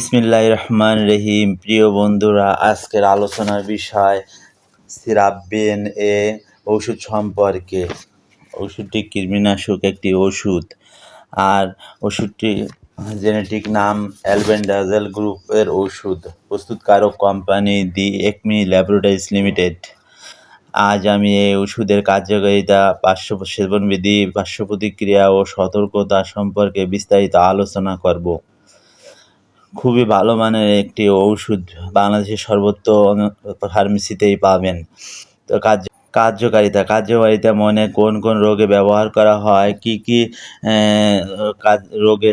বিসমিল্লাহ রহমান রহিম। প্রিয় বন্ধুরা, আজকের আলোচনার বিষয় সিরাপবিন এ ওষুধ সম্পর্কে। ওষুধটি কৃমিনাশক একটি ওষুধ। আর ওষুধটি জেনেটিক নাম অ্যালবেন্ডাজেল গ্রুপের ওষুধ। প্রস্তুতকারক company the Acme laboratories limited. আজ আমি এই ওষুধের কার্যকারিতা, পার্শ্ব সেবনবিধি, পার্শ্ব প্রতিক্রিয়া ও সতর্কতা সম্পর্কে বিস্তারিত আলোচনা করব। খুবই ভালো মানের একটি ওষুধ বাংলাদেশের সর্বত্র ফার্মেসিতেই পাবেন। তো কার্য, কার্যকারিতা কার্যকারিতা মনে কোন কোন রোগে ব্যবহার করা হয়, কি কি কাজ রোগে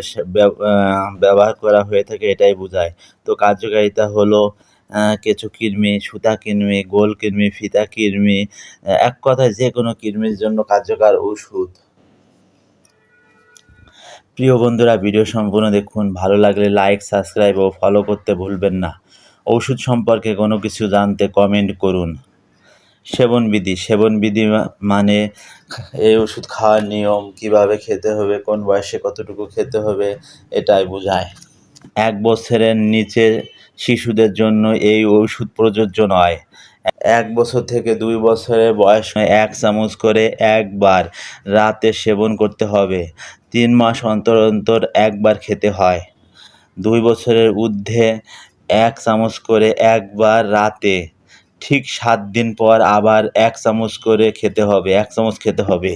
ব্যবহার করা হয়ে থাকে এটাই বোঝায়। তো কার্যকারিতা হলো কেঁচো কৃমি, সুতা কৃমি, গোল কৃমি, ফিতা কৃমি এক কথায় যে কোনো কৃমির জন্য কার্যকর ওষুধ প্রিয় বন্ধুরা, ভিডিও সম্পূর্ণ দেখুন। ভালো লাগলে লাইক সাবস্ক্রাইব ও ফলো করতে ভুলবেন না। ওষুধ সম্পর্কে কোনো কিছু জানতে কমেন্ট করুন। সেবনবিধি সেবনবিধি মানে এই ওষুধ খাওয়ার নিয়ম, কীভাবে খেতে হবে, কোন বয়সে কতটুকু খেতে হবে, এটাই বোঝায়। এক বছরের নিচে শিশুদের জন্য এই ওষুধ প্রযোজ্য নয়। এক বছর থেকে দুই বছরের বয়স এক চামচ করে একবার রাতে সেবন করতে হবে। তিন মাস অন্তর অন্তর একবার খেতে হয়। দুই বছরের ঊর্ধ্বে এক চামচ করে একবার রাতে ঠিক সাত দিন পর আবার এক চামচ করে খেতে হবে, এক চামচ খেতে হবে।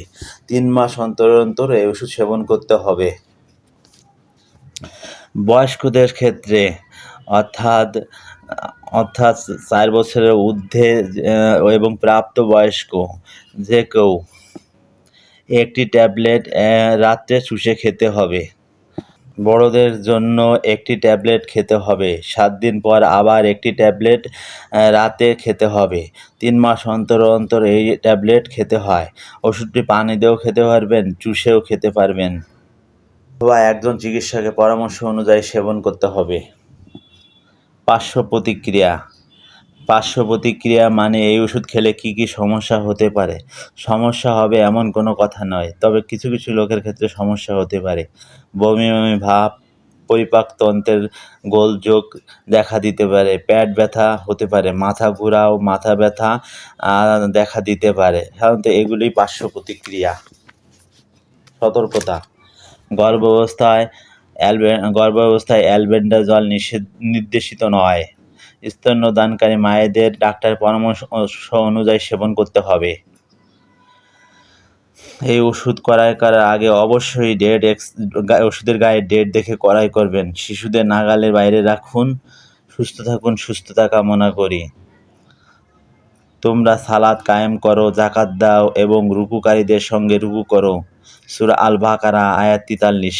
তিন মাস অন্তর অন্তর এই ওষুধ সেবন করতে হবে। বয়স্কদের ক্ষেত্রে অর্থাৎ অর্থাৎ চার বছরের ঊর্ধ্বে এবং প্রাপ্তবয়স্ক যে কেউ একটি ট্যাবলেট রাত্রে চুষে খেতে হবে। বড়দের জন্য একটি ট্যাবলেট খেতে হবে। সাত দিন পর আবার একটি ট্যাবলেট রাতে খেতে হবে। তিন মাস অন্তর অন্তর এই ট্যাবলেট খেতে হয়। ওষুধটি পানি দিয়েও খেতে পারবেন, চুষেও খেতে পারবেন। বা একজন চিকিৎসকের পরামর্শ অনুযায়ী সেবন করতে হবে। পার্শ্ব প্রতিক্রিয়া পার্শ্ব প্রতিক্রিয়া মানে এই ওষুধ খেলে কি কি সমস্যা হতে পারে? সমস্যা হবে এমন কোনো কথা নয়, তবে কিছু কিছু লোকের ক্ষেত্রে সমস্যা হতে পারে। বমি বমি, ভাব পরিপাকতন্ত্রের গোলযোগ দেখা দিতে পারে পেট ব্যথা হতে পারে, মাথা ঘোরা ও মাথা ব্যথা দেখা দিতে পারে। সাধারণত এগুলি পার্শ্ব প্রতিক্রিয়া সতর্কতা। গর্ভাবস্থায় গর্ভাবস্থায় অ্যালবেন্ডাজল নিষেধ নির্দেশিত নয়। স্তন্যদানকারী মায়েদের ডাক্তার পরামর্শ অনুযায়ী সেবন করতে হবে। এই ওষুধ ক্রয় করার আগে অবশ্যই ডেট এক্স ওষুধের গায়ে ডেট দেখে ক্রয় করবেন। শিশুদের নাগালের বাইরে রাখুন, সুস্থ থাকুন, সুস্থতা কামনা করি। তোমরা সালাদ কায়েম করো, জাকাত দাও এবং রুকুকারীদের সঙ্গে রুকু করো। সুরা আল বাকারা আয়াত তিতাল্লিশ।